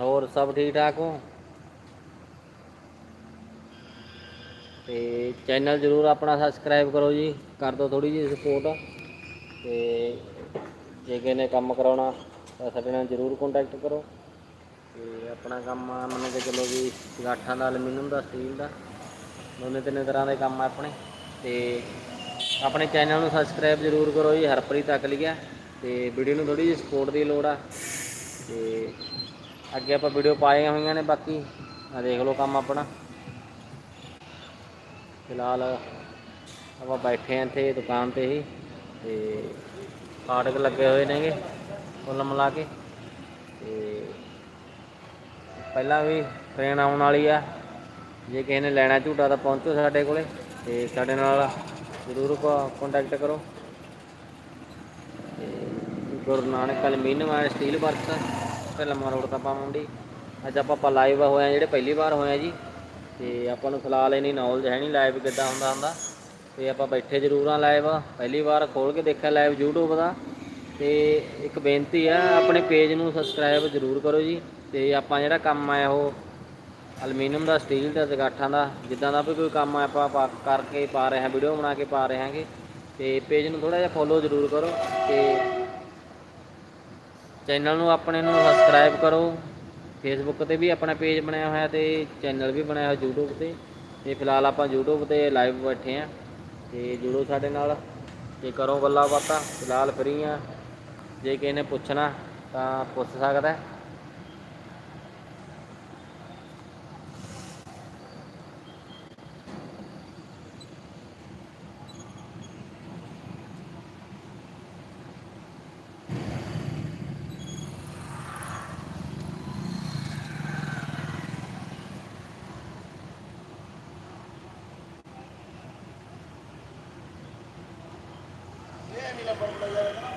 ਹੋਰ ਸਭ ਠੀਕ ਠਾਕ ਹੋ? ਤੇ ਚੈਨਲ ਜ਼ਰੂਰ ਆਪਣਾ ਸਬਸਕ੍ਰਾਈਬ ਕਰੋ ਜੀ, ਕਰ ਦਿਓ ਥੋੜੀ ਜਿਹੀ ਸਪੋਰਟ ਤੇ ਜੇ ਕਿਸੇ ਨੇ ਕੰਮ ਕਰਾਉਣਾ, ਤਾਂ ਸਾਡੇ ਨਾਲ ਜ਼ਰੂਰ ਕੰਟੈਕਟ ਕਰੋ। ਤੇ ਆਪਣਾ ਕੰਮ ਮੰਨ ਕੇ ਚੱਲੋ ਵੀ ਗਾਠਾਂ ਦਾ ਐਲੂਮੀਨੀਅਮ ਦਾ ਸਟੀਲ ਦਾ, ਦੋਨੇ ਤਿੰਨੇ ਤਰ੍ਹਾਂ ਦੇ ਕੰਮ ਆਪਣੇ। ਤੇ ਆਪਣੇ ਚੈਨਲ ਨੂੰ ਸਬਸਕ੍ਰਾਈਬ ਜ਼ਰੂਰ ਕਰੋ ਜੀ, ਹਰਪ੍ਰੀਤ ਅਕਲੀਆ। ਤੇ ਵੀਡੀਓ ਨੂੰ ਥੋੜੀ ਜਿਹੀ ਸਪੋਰਟ ਦੀ ਲੋੜ ਆ। ਤੇ ਅੱਗੇ ਆਪਾਂ ਵੀਡੀਓ ਪਾਏ ਹੋਈਆਂ ਨੇ, ਬਾਕੀ ਆ ਦੇਖ ਲਓ ਕੰਮ ਆਪਣਾ। ਫਿਲਹਾਲ ਆਪਾਂ ਬੈਠੇ ਆਂ ਇੱਥੇ ਦੁਕਾਨ ਤੇ ਹੀ, ਤੇ ਫਾਟਕ ਲੱਗੇ ਹੋਏ ਨੇਗੇ ਕੁੱਲ ਮਿਲਾ ਕੇ। ਤੇ ਪਹਿਲਾਂ ਵੀ ਟ੍ਰੇਨ ਆਉਣ ਵਾਲੀ ਆ। ਜੇ ਕਿਸੇ ਨੇ ਲੈਣਾ ਝੂਟਾ ਤਾਂ ਪਹੁੰਚੋ ਸਾਡੇ ਕੋਲੇ, ਤੇ ਸਾਡੇ ਨਾਲ ਜ਼ਰੂਰ ਕੰਟੈਕਟ ਕਰੋ। ਤੇ Guru Nanak aluminium and steel works Dhalma road ਤਾਂ ਪਾਮੰਡੀ ਅੱਜ ਆਪਾਂ ਆਪਾਂ ਲਾਈਵ ਹੋਏ ਆ ਜਿਹੜੇ ਪਹਿਲੀ ਵਾਰ ਹੋਏ ਆ ਜੀ। ਤੇ ਆਪਾਂ ਨੂੰ ਫਿਲਹਾਲ ਇਨੀ ਨੌਲੇਜ ਹੈ ਨਹੀਂ ਲਾਈਵ ਕਿੱਦਾਂ ਹੁੰਦਾ ਹੁੰਦਾ। ਤੇ ਆਪਾਂ ਬੈਠੇ ਜ਼ਰੂਰ ਆ ਲਾਈਵ ਪਹਿਲੀ ਵਾਰ ਖੋਲ ਕੇ ਦੇਖਿਆ ਲਾਈਵ YouTube ਦਾ। ਤੇ ਇੱਕ ਬੇਨਤੀ ਆ ਆਪਣੇ ਪੇਜ ਨੂੰ ਸਬਸਕ੍ਰਾਈਬ ਜ਼ਰੂਰ ਕਰੋ ਜੀ। ਤੇ ਆਪਾਂ ਜਿਹੜਾ ਕੰਮ ਆ ਉਹ ਐਲੂਮੀਨੀਅਮ ਦਾ ਸਟੀਲ ਦਾ, ਜਗਾਠਾਂ ਦਾ, ਜਿੱਦਾਂ ਦਾ ਵੀ ਕੋਈ ਕੰਮ ਆਪਾਂ ਪਾ- ਕਰਕੇ ਪਾ ਰਹੇ ਹਾਂ ਵੀਡੀਓ ਬਣਾ ਕੇ ਪਾ ਰਹੇ ਹਾਂਗੇ। ਤੇ ਪੇਜ ਨੂੰ ਥੋੜਾ ਜਿਹਾ ਫੋਲੋ ਜ਼ਰੂਰ ਕਰੋ। ਤੇ ਚੈਨਲ ਨੂੰ ਆਪਣੇ ਨੂੰ ਸਬਸਕ੍ਰਾਈਬ ਕਰੋ। ਫੇਸਬੁੱਕ ਤੇ ਵੀ ਆਪਣਾ ਪੇਜ ਬਣਾਇਆ ਹੋਇਆ ਤੇ ਚੈਨਲ ਵੀ ਬਣਾਇਆ ਹੋਇਆ YouTube ਤੇ। ਤੇ ਫਿਲਹਾਲ ਆਪਾਂ YouTube ਤੇ ਲਾਈਵ ਬੈਠੇ ਆ। ਤੇ ਜੁੜੋ ਸਾਡੇ ਨਾਲ। ਤੇ ਕਰੋ ਗੱਲਾਂ ਬਾਤਾਂ, ਫਿਲਹਾਲ ਫਰੀ ਆ। ਜੇ ਕਿਸੇ ਨੇ ਪੁੱਛਣਾ ਤਾਂ ਪੁੱਛ ਸਕਦਾ। ਹੈ।